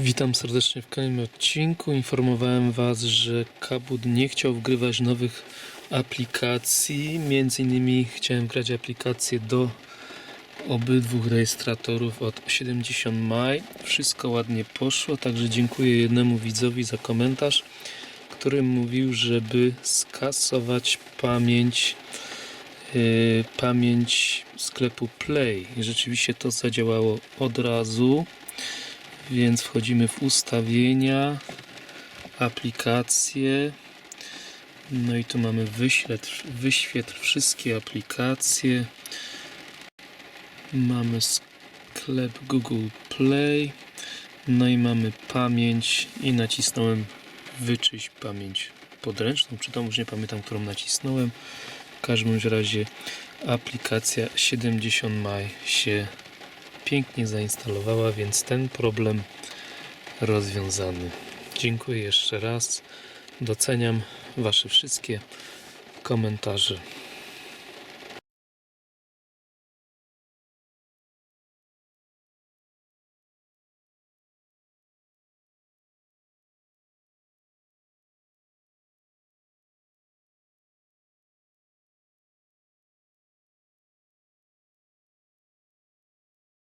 Witam serdecznie w kolejnym odcinku. Informowałem Was, że Kabut nie chciał wgrywać nowych aplikacji. Między innymi chciałem grać aplikację do obydwu rejestratorów od 70 maj. Wszystko ładnie poszło, także dziękuję jednemu widzowi za komentarz, który mówił, żeby skasować pamięć yy, pamięć sklepu Play. I rzeczywiście to zadziałało od razu. Więc wchodzimy w ustawienia, aplikacje. No i tu mamy wyświetl, wyświetl wszystkie aplikacje. Mamy sklep Google Play. No i mamy pamięć i nacisnąłem wyczyść pamięć podręczną, czy tam już nie pamiętam, którą nacisnąłem. W każdym razie aplikacja 70 maj się pięknie zainstalowała, więc ten problem rozwiązany. Dziękuję jeszcze raz. Doceniam Wasze wszystkie komentarze.